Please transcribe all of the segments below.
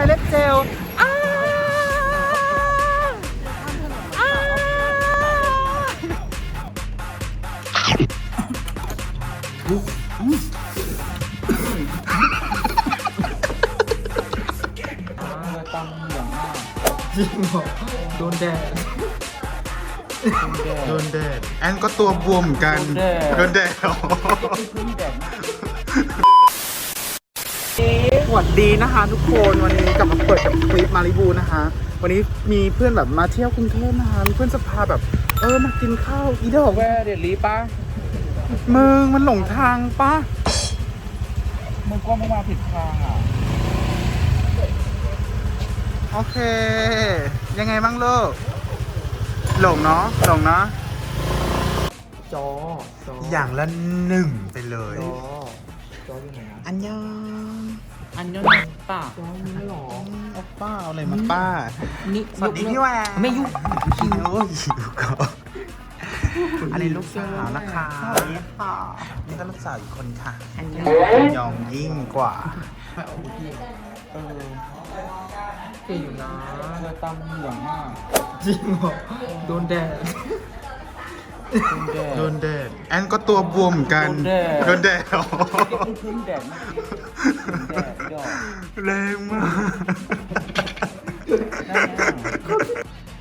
ช้เล็บเจลอ้าอ้าตั้งอย่างมากจริงเหรอโดนแดดโดนแดดแอนก็ตัวบวมเหมือนกันโดนแดดโดนแดดเหรอพึ่งแดดส วัสดีนะคะทุกคนวันนี้กลับมาเปิดกับคลิปมาริบูนะคะ วันนี้มีเพื่อนแบบมาเที่ยวกรุงเทพนะคะมีเพื่อนจะพาแบบ เออมากินข้าวอีดอกแวร์เดลีป้ามึงมันหลงทางปะมึงก็ไม่มาผิดทางอะโอเค ยังไงบ้างลูกหลงเนาะหลงเนาะจอจออย่างละหนึ่งไปเลย จอจออยู่ไหนอะอันยอง อันยนป้าจอมีไม่หรอเอาป้าเอาอะไรมาป้า นี่สวัสดีพี่แหวนไม่ยุ่งหิวหิวก็อันนี้ลูกสาวนะคะสวัสดีค่ะนี่ก็ลูกสาวอีกคนค่ะอันยยองยิ่งกว่าเออเก่งอยู่นะเรือตั้งเหลืองมากจริงเหรอโดนแดดโดนแดดแอนก็ตัวบวมเหมือนกัน โดนแดดเห รอพึ่งแดดมากแดดดอกแรงม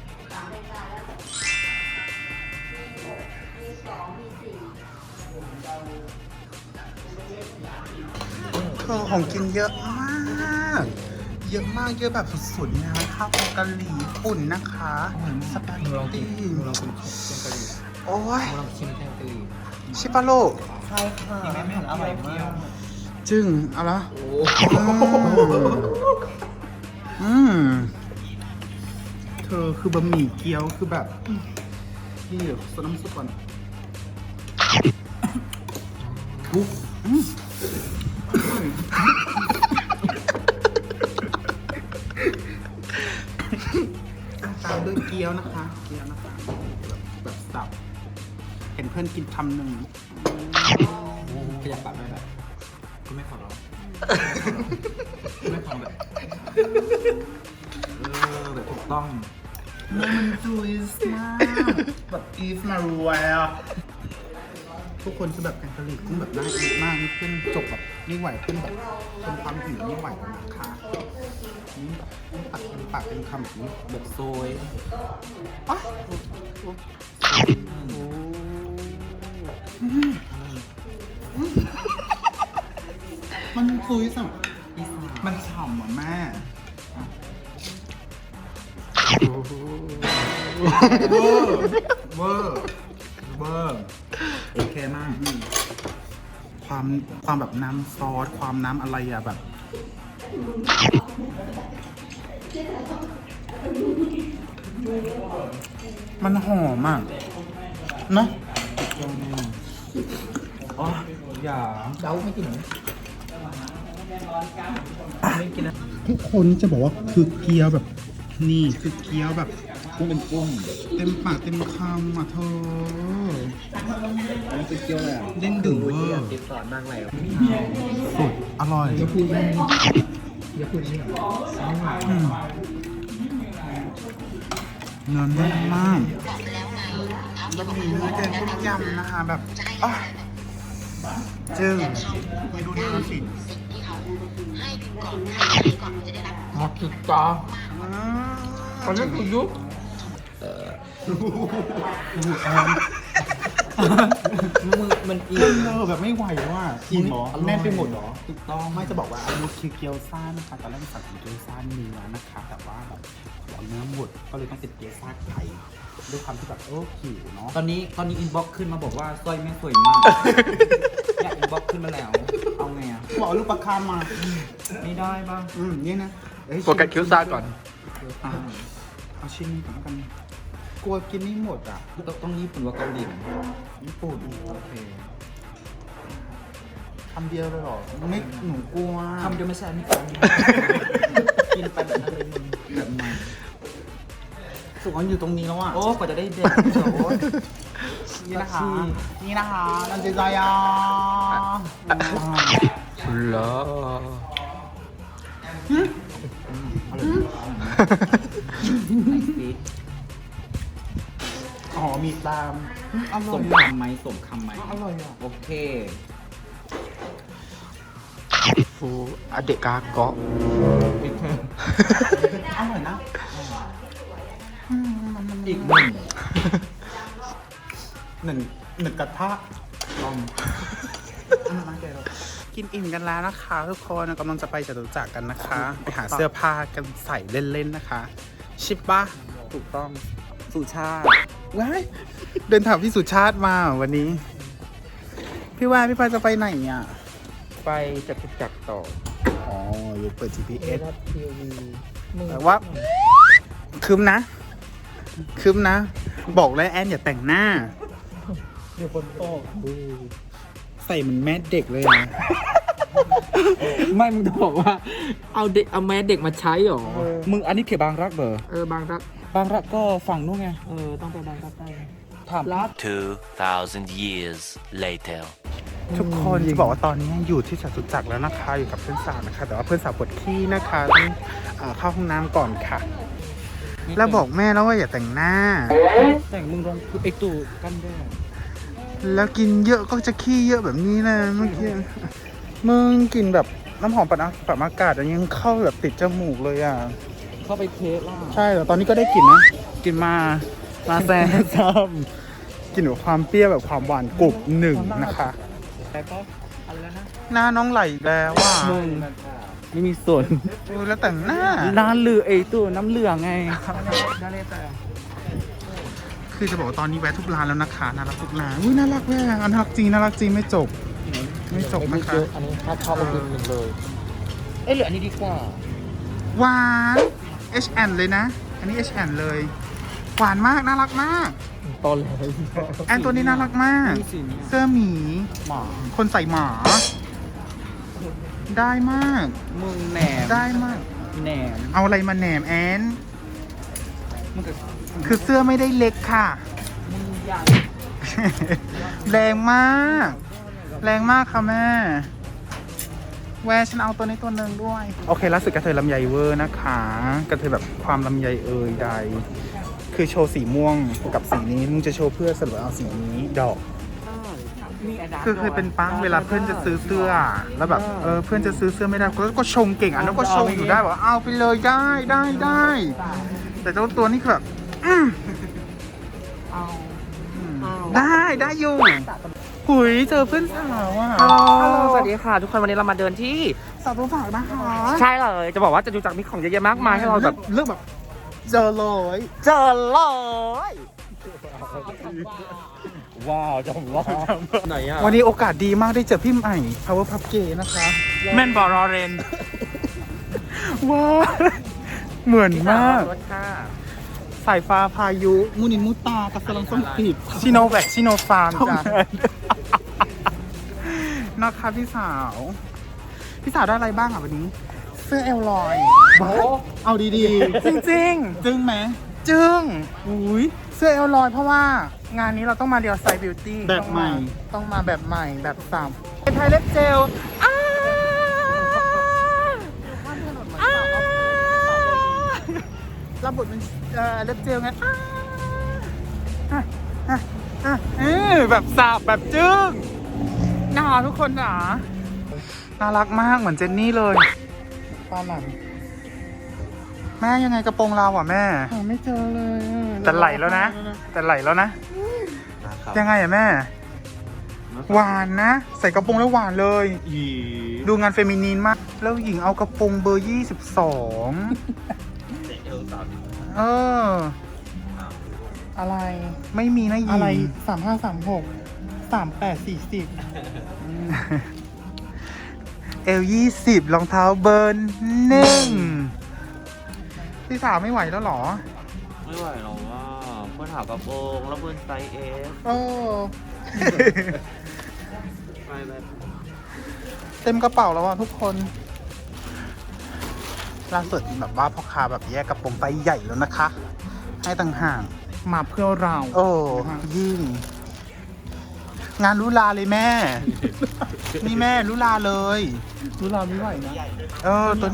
ากเธอของกินเยอะมาก เยอะมากเยอะแบบสุดๆนะคะข้าวกะหรี่ญี่ปุ่นนะคะสปาเกตตี้เราเป็นแกงกะหรี่โอ้ยเราชิมแกงกะหรี่ชิปาโลใช่ค่ะนี่ไม่ไม่อร่อยมาก จึงเอาละโอ้อืมเธอคือบะหมี่เกี๊ยวคือแบบพี่เดี๋ยวสดน้ำซุปก่อนอุ๊ยอืมตามด้วยเกี๊ยวนะคะ เกี๊ยวนะคะแบบแบบสับ เห็นเพื่อนกินคำหนึ่งขยับปากได้แบบ ก็ไม่ขอร้องไม่ขอแบบเออแบบถูกต้องนี่มันจุยส์มากแบบอีฟมารูเวลทุกคนคือแบบแกงกะหรี่กุ้งแบบน่ากินมากนี่ขึ้นจบแบบไม่ไหวขึ้นแบบทนความหิวไม่ไหวแล้วนะคะนี่ตักเป็นปากเป็นคำแบบนี้แบบโซยอะโอ้อื มมันจุยส์อะอีสานมันฉ่ำอะแม่เวอร์เวอร์เวอร์โอเคมาก ความความแบบน้ำซอสความน้ำอะไรอะแบบ มันหอมอะเนอะอ๋ออย่า เดาไม่กินหรอไม่กินนะ ทุกคนจะบอกว่าคือเกี๊ยวแบบ นี่คือเกี๊ยวแบบกุ้งเป็นกุ้งเต็มปากเต็มคำอะเธออันเป็นเกี๊ยวอะไรอะเด้งดึงเวอร์สอนนั่งอะไรสุดอร่อยอย่าพูดแม่อย่าพูดนี่อืมเนื้อแน่นมากบะหมี่เนื้อแดงต้มยำนะคะแบบจึ้งไปดูเนื้ อสิมาติดตาอืมตอนนี้คุณยุบมึงมันอีเออแบบไม่ไหวว่ะอิ่มเหรอแน่นไปหมดเหรอถูกต้องไม่จะบอกว่าอันนี้คือเกี๊ยวซ่านะคะตอนแรกสั่งเป็นเกี๊ยวซ่าเนื้อนะคะ แต่ว่าแบบเอาเนื้อหมดก็เลยต้องเป็นเกี๊ยวซ่าไก่ด้วยความที่แบบเออหิวเนาะตอนนี้ตอนนี้อินบ็อกซ์ขึ้นมาบอกว่าสร้อยแม่สวยมาก อยากอินบ็อกขึ้นมาแล้ว เอาไงอะบอกเอาลูกประคำมา ไม่ได้บ้างอืมนี่นะเอ้ยโฟกัสคิ้วซ่าก่อน อะเอาชิ้นหนึงก่อนแล้วกัน กลัวกินไม่หมดอะ ต้องต้องญี่ปุ่นว่าเกาหลีญี่ปุ่นโอเคคำเดียวเลยเหรอไม่หนูกลัวคำเดียวไม่ใช่อันนี้คำเดียวกินไปแบบนั้นเลยมึงแบบมันสุกมันอยู่ตรงนี้แล้วอะ โอ้กว่าจะได้เด็กโอ้ย นี่นะคะตัดชีนี่นะคะนันจิจายาเหรอฟิตอ๋อมีตามอร่สอยมอะคำไหมสมคำไหมอร่อยอะโอเค ฟูอเดกาเกาะอร่อยนะ อีกหนึ่ง หนึ่งหนึ่งกระทะลองกินอิ่มกันแล้วนะคะทุกคนกำลังจะไปจตุจักรกันนะคะ ไปหาเสื้อผ้ากันใส่เล่น ๆ นะคะ ชิปปะถูกต้องสุชาติว้ายเดินถามพี่สุชาติมาวันนี้ พี่ว่าพี่ปาจะไปไหนอะ ไปจัตุจักรต่อ อ๋ออยู่เปิด GPS รัฐทีวีแต่ว่า คืมนะ คืมนะ บอกแล้วแอนอย่าแต่งหน้า เดี๋ยวคนตกใส่เหมือนแม่เด็กเลยอะไม่มึงจะบอกว่า เอาเด็กเอาแม่เด็กมาใช้หรอ มึงอันนี้เขตบางรักเบอร์เออบางรัก บางรักก็ฝั่งนู้นไง เออ ต้องไปบางรักได้ถามรัก 2,000 years later. ทุกคนจะบอกว่าตอนนี้อยู่ที่จตุจักรแล้วนะคะอยู่กับเพื่อนสาวนะคะ แต่ว่าเพื่อนสาวปวดขี้นะคะต้องเอ่อเข้าห้องน้ำก่อนค่ะ แล้วบอกแม่แล้วว่าอย่าแต่งหน้า แต่งมึงลงไอตู่กันแดด แล้วกินเยอะก็จะขี้เยอะแบบนี้นะเมื่อกี้มึงกินแบบน้ำหอมปรับปรับอากาศอันยังเข้าแบบติดจมูกเลยอะ เข้าไปเทสล่ะใช่แต่ตอนนี้ก็ได้กลิ่นนะกินมามาแซมซ้ำกลิ่นแบบความเปรี้ยวแบบความหวานกรุบหนึ่งนะคะ แต่ก็อะไรแล้วนะหน้าน้องไหลอีกแล้วว่ามึงไม่มีส่วนแล้วแต่งหน้าน้าเหลือไอตู่น้ำเหลืองไง ได้เลยแต่ คือจะบอกว่าตอนนี้แวะทุกร้านแล้วนะคะน่ารักทุกร้านอุ้ยน่ารักแม่น่ารักจริงน่ารักจริงไม่จบ ไม่จบนะคะ อันนี้ถ้าชอบก็คือหนึ่งเลย เอ้ยเหลืออันนี้ดีกว่า หวาน HN เลยนะ อันนี้ HN เลย หวานมากน่ารักมาก ตอนเลยแอนตัวนี้น่ารักมาก นี่สิเนี่ยเสื้อหมี หมาคนใส่หมา ได้มาก มึงแหนมได้มาก แหนมเอาอะไรมาแหนมแอน มึงกับ คือเสื้อไม่ได้เล็กค่ะมึงใหญ่แรงมาก แรงมากค่ะแม่ แวร์ฉันเอาตัวนี้ตัวหนึ่งด้วย โอเคแล้วสึกกระเทยลำไยเวอร์นะคะ กระเทยแบบความลำไยเอ่ยใด คือโชว์สีม่วงกับสีนี้ มึงจะโชว์เพื่อสรุปเอาสีนี้ดอกมีไดาคือเคยเป็นปังเวลาเพื่อนจะซื้อเสื้อ แล้วแบบเออเพื่อนจะซื้อเสื้อไม่ได้ก็ก็ชงเก่งอะแล้วก็ชงอยู่ได้บอกว่าเอาไปเลยได้ได้ได้ แต่เจ้าตัวนี้คือแบบ อืมเอาได้ได้อยู่หุยเจอเพื่อนสาวอะฮัลโหลสวัสดีค่ะ ทุกคนวันนี้เรามาเดินที่สาวตัวฝากนะคะใช่เลยจะบอกว่าจะดูจากมีของเยอะแยะมากมายให้เราแบบเลือกแบบเจอเลยเจอเลยว้าวจำว่าไหนอะวันนี้โอกาสดีมากได้เจอพี่ใหม่ Power Pup Gay นะคะแม่นบอรอเรนว้าวเหมือนมากรถค่ะ สายฟ้าพายุ มุนินมุตากับสลังส้มผิดชิโนแวคชิโนฟาร์มจ้ะนะคะพี่สาว พี่สาวได้อะไรบ้างอะวันนี้ เสื้อเอลลอยเอาดีๆ จริงๆ จึงไหมจึงอุ้ยเสื้อเอลลอยเพราะว่างานนี้เราต้องมาเดียวไซบิวตี้แบบใหม่ ต้องมาแบบใหม่แบบสามเป็นไทยเล็บเจลอ้าอ้ารับบทเป็น เอ่อเล็บเจลไงอ้าอะอะอะเออแบบสาบแบบจึ้งน่าทุกคนหนาน่ารักมากเหมือนเจนนี่เลยตอนหลังแม่ยังไงกระโปรงเราอะแม่ ไม่เจอเลยแต่ไหลแล้วนะ แต่ไหลแล้วนะ ยังไงอะแม่ หวานนะ ใส่กระโปรงแล้วหวานเลยอีดูงานเฟมินีนมาก แล้วหญิงเอากระโปรงเบอร์ยี่สิบสอง เออ อะไร ไม่มีนะหญิงอะไรสามห้าสามหกสามแปดสี่สิบเอลยี่สิบรองเท้าเบอร์หนึ่งพี่สาวไม่ไหวแล้วเหรอ ไม่ไหวหรอกว่าเพื่อนหากระโปรงแล้วเพื่อนไซส์เอสโอ้ไปแบบเต็มกระเป๋าแล้วอะทุกคน ล่าสุดแบบว่าพ่อค้าแบบแยกกระโปรงไซส์ใหญ่แล้วนะคะ ให้ต่างห่างมาเพื่อเราโอ้ยิ่ง งานรุลาเลยแม่ นี่แม่รุลาเลยรู้เราไม่ไหวนะเออตัว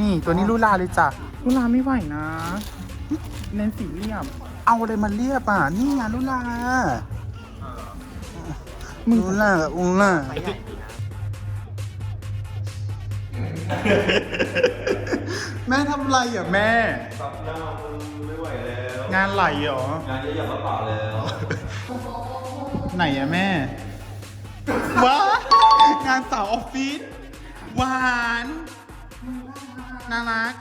นี่ตัวนี้ลูลาเลยจ้ะลูลาไม่ไหวนะเน้นสีเรียบ เอาอะไรมาเรียบอะ นี่ไงลูลามึงลูลากับอุลา แม่ทำไรอะแม่ ซับหน้าไม่ไหวแล้วงานไหลเหรอ งานเยอะอย่างก็เปล่าแล้วไหนอะแม่ ว้างานสาวออฟฟิศหวานน่ารัก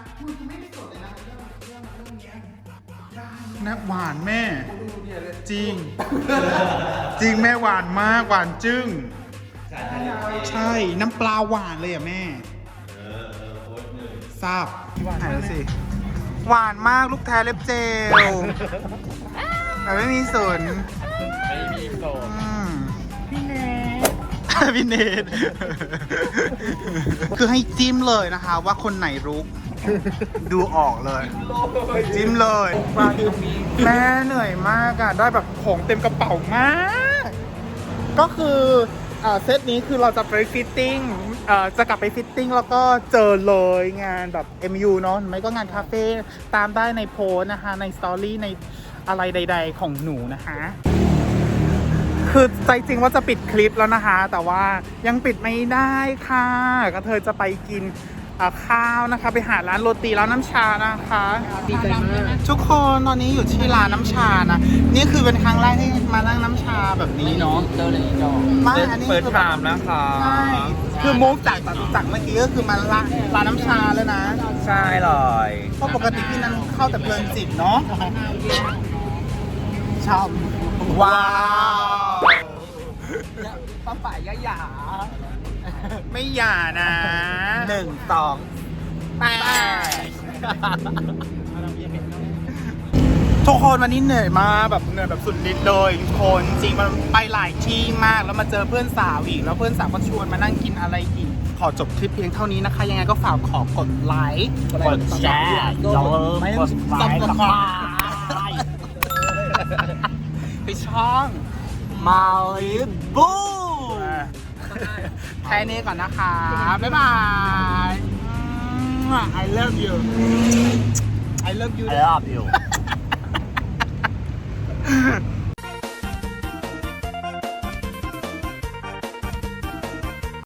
นะหวานแม่ จริง จริงแม่หวานมากหวานจึ้ง ใช่น้ำปลาหวานเลยอะแม่ ทราบหายแล้วสิ หวานมากลูกแท้เล็บเจลแต่ไม่มีส่วนไม่มีโสดพี่เนทพี่เนทคือให้จิ้มเลยนะคะ ว่าคนไหนรุก ดูออกเลย จิ้มเลยแม่เหนื่อยมากอะได้แบบของเต็มกระเป๋ามาก ก็คืออ่า เซตนี้คือเราจะไปฟิตติ้งจะกลับไปฟิตติ้งแล้วก็เจอเลยงานแบบ MU เนาะไม่ก็งานคาเฟ่ตามได้ในโพสนะคะ ในสตอรี่ในอะไรใด ๆ ของหนูนะคะ คือใจจริงว่าจะปิดคลิปแล้วนะคะ แต่ว่ายังปิดไม่ได้ค่ะ ก็เธอจะไปกิน ข้าวนะคะ ไปหาร้านโรตีร้านน้ำชานะคะดีใจมากทุกคนตอนนี้อยู่ที่ร้านน้ำชานะ นี่คือเป็นครั้งแรกที่มานั่งน้ำชาแบบนี้เนาะเจอเลยดอกไม่อันนี้เปิดคือถามนะคะใช่คือมุกจากตัดจากเมื่อกี้ก็คือมาร้านร้านน้ำชาแล้วนะ ใช่เลยเพราะปกติพี่นั้นเข้าแต่เพลินจิตเนาะชอบว้าว ป้าป่ายะหยาไม่หย่านะหนึ่งสองแปทุกคนวันนี้เหนื่อยมากแบบเหนื่อยแบบสุดฤทธิ์เลยทุกคนจริงมันไปหลายที่มากแล้วมาเจอเพื่อนสาวอีก แล้วเพื่อนสาวก็ชวนมานั่งกินอะไรอีก ขอจบคลิปเพียงเท่านี้นะคะ ยังไงก็ฝากขอกดไลค์กดแชร์เราไม่กดไลค์กับป้าไปช่อง มาลิบูแค่นี้ก่อนนะคะ บ๊ายบาย I love you I love you ไอ้รอบอยู่เ